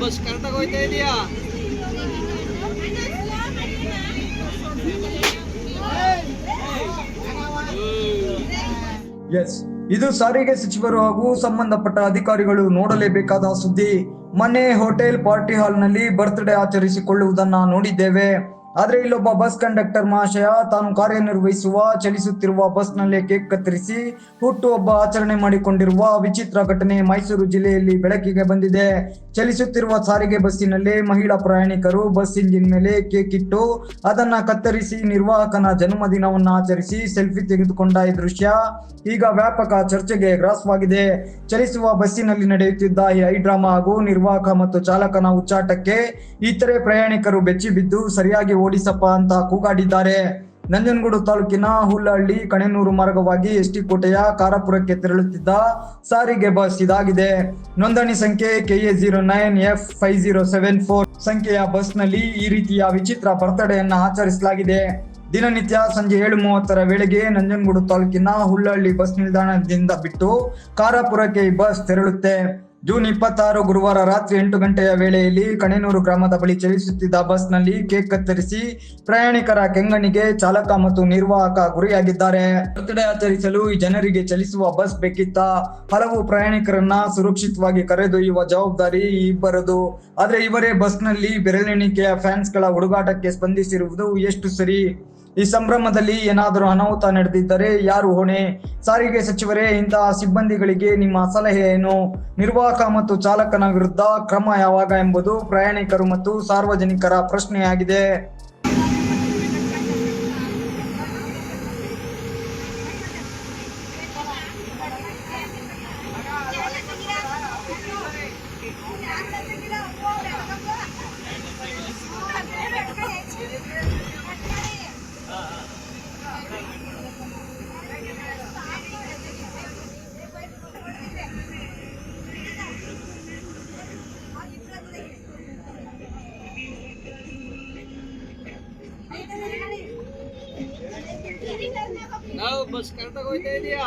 Bus ಕರೆಕ್ಟಾಗಿ ಹೋಯ್ತಾ ಇದೆಯಾ? ಎಸ್ ಇದು ಸಾರಿಗೆ ಸಚಿವರು ಹಾಗೂ ಸಂಬಂಧಪಟ್ಟ ಅಧಿಕಾರಿಗಳು ನೋಡಲೇಬೇಕಾದ ಸುದ್ದಿ. ಮನೆ ಹೋಟೆಲ್ ಪಾರ್ಟಿ ಹಾಲ್ನಲ್ಲಿ ಬರ್ತ್ಡೇ ಆಚರಿಸಿಕೊಳ್ಳುವುದನ್ನ ನೋಡಿದ್ದೇವೆ. ಆದ್ರೆ ಇಲ್ಲೊಬ್ಬ ಬಸ್ ಕಂಡಕ್ಟರ್ ಮಹಾಶಯ ತಾನು ಕಾರ್ಯನಿರ್ವಹಿಸುವ, ಚಲಿಸುತ್ತಿರುವ ಬಸ್ನಲ್ಲೇ ಕೇಕ್ ಕತ್ತರಿಸಿ ಹುಟ್ಟುಹಬ್ಬ ಆಚರಣೆ ಮಾಡಿಕೊಂಡಿರುವ ವಿಚಿತ್ರ ಘಟನೆ ಮೈಸೂರು ಜಿಲ್ಲೆಯಲ್ಲಿ ಬೆಳಕಿಗೆ ಬಂದಿದೆ. ಚಲಿಸುತ್ತಿರುವ ಸಾರಿಗೆ ಬಸ್ಸಿನಲ್ಲಿ ಮಹಿಳಾ ಪ್ರಯಾಣಿಕರು ಬಸ್ ಇಂಜಿನ್ ಮೇಲೆ ಕೇಕ್ ಇಟ್ಟು ಅದನ್ನ ಕತ್ತರಿಸಿ ನಿರ್ವಾಹಕನ ಜನ್ಮದಿನವನ್ನು ಆಚರಿಸಿ ಸೆಲ್ಫಿ ತೆಗೆದುಕೊಂಡ ಈ ದೃಶ್ಯ ಈಗ ವ್ಯಾಪಕ ಚರ್ಚೆಗೆ ಗ್ರಾಸವಾಗಿದೆ. ಚಲಿಸುವ ಬಸ್ಸಿನಲ್ಲಿ ನಡೆಯುತ್ತಿದ್ದ ಈ ಐ ಡ್ರಾಮಾ ಹಾಗೂ ನಿರ್ವಾಹಕ ಮತ್ತು ಚಾಲಕನ ಉಚ್ಚಾಟಕ್ಕೆ ಇತರೆ ಪ್ರಯಾಣಿಕರು ಬೆಚ್ಚಿ ಬಿದ್ದು ಸರಿಯಾಗಿ ಓಡಿಸಪ್ಪ ಅಂತ ಕೂಗಾಡಿದ್ದಾರೆ. ನಂಜನಗೂಡು ತಾಲೂಕಿನ ಹುಲ್ಲಹಳ್ಳಿ ಕಣೆನೂರು ಮಾರ್ಗವಾಗಿ ಎಸ್ಟಿ ಕೋಟೆಯ ಕಾರಾಪುರಕ್ಕೆ ತೆರಳುತ್ತಿದ್ದ ಸಾರಿಗೆ ಬಸ್ ಇದಾಗಿದೆ. ನೋಂದಣಿ ಸಂಖ್ಯೆ KA zero nine F five zero seven four ಸಂಖ್ಯೆಯ ಬಸ್ನಲ್ಲಿ ಈ ರೀತಿಯ ವಿಚಿತ್ರ ಬರ್ತಡೆಯನ್ನ ಆಚರಿಸಲಾಗಿದೆ. ದಿನನಿತ್ಯ ಸಂಜೆ ಏಳು ಮೂವತ್ತರ ವೇಳೆಗೆ ನಂಜನಗೂಡು ತಾಲೂಕಿನ ಹುಲ್ಲಹಳ್ಳಿ ಬಸ್ ನಿಲ್ದಾಣದಿಂದ ಬಿಟ್ಟು ಕಾರಾಪುರಕ್ಕೆ ಈ ಬಸ್ ತೆರಳುತ್ತೆ. ಜೂನ್ ಇಪ್ಪತ್ತಾರು ಗುರುವಾರ ರಾತ್ರಿ ಎಂಟು ಗಂಟೆಯ ವೇಳೆಯಲ್ಲಿ ಕಣೆನೂರು ಗ್ರಾಮದ ಬಳಿ ಚಲಿಸುತ್ತಿದ್ದ ಬಸ್ನಲ್ಲಿ ಕೇಕ್ ಕತ್ತರಿಸಿ ಪ್ರಯಾಣಿಕರ ಕೆಂಗಣಿಗೆ ಚಾಲಕ ಮತ್ತು ನಿರ್ವಾಹಕ ಗುರಿಯಾಗಿದ್ದಾರೆ. ಬರ್ತ್ಡೇ ಆಚರಿಸಲು ಈ ಜನರಿಗೆ ಚಲಿಸುವ ಬಸ್ ಬೇಕಿತ್ತ? ಹಲವು ಪ್ರಯಾಣಿಕರನ್ನ ಸುರಕ್ಷಿತವಾಗಿ ಕರೆದೊಯ್ಯುವ ಜವಾಬ್ದಾರಿ ಇಬ್ಬರದು. ಆದ್ರೆ ಇವರೇ ಬಸ್ನಲ್ಲಿ ಬೆರಳೆಣಿಕೆಯ ಫ್ಯಾನ್ಸ್ಗಳ ಹುಡುಗಾಟಕ್ಕೆ ಸ್ಪಂದಿಸಿರುವುದು ಎಷ್ಟು ಸರಿ? ಈ ಸಂಭ್ರಮದಲ್ಲಿ ಏನಾದರೂ ಅನಾಹುತ ನಡೆದಿದ್ದರೆ ಯಾರು ಹೊಣೆ? ಸಾರಿಗೆ ಸಚಿವರೇ, ಇಂತಹ ಸಿಬ್ಬಂದಿಗಳಿಗೆ ನಿಮ್ಮ ಸಲಹೆ ಏನು ನಿರ್ವಾಹಕ ಮತ್ತು ಚಾಲಕನ ವಿರುದ್ಧ ಕ್ರಮ ಯಾವಾಗ ಎಂಬುದು ಪ್ರಯಾಣಿಕರು ಮತ್ತು ಸಾರ್ವಜನಿಕರ ಪ್ರಶ್ನೆಯಾಗಿದೆ. ನಾವು ಬಸ್ ಕರೆದಾಗ ಹೋಯ್ತಾ ಇದೀಯಾ?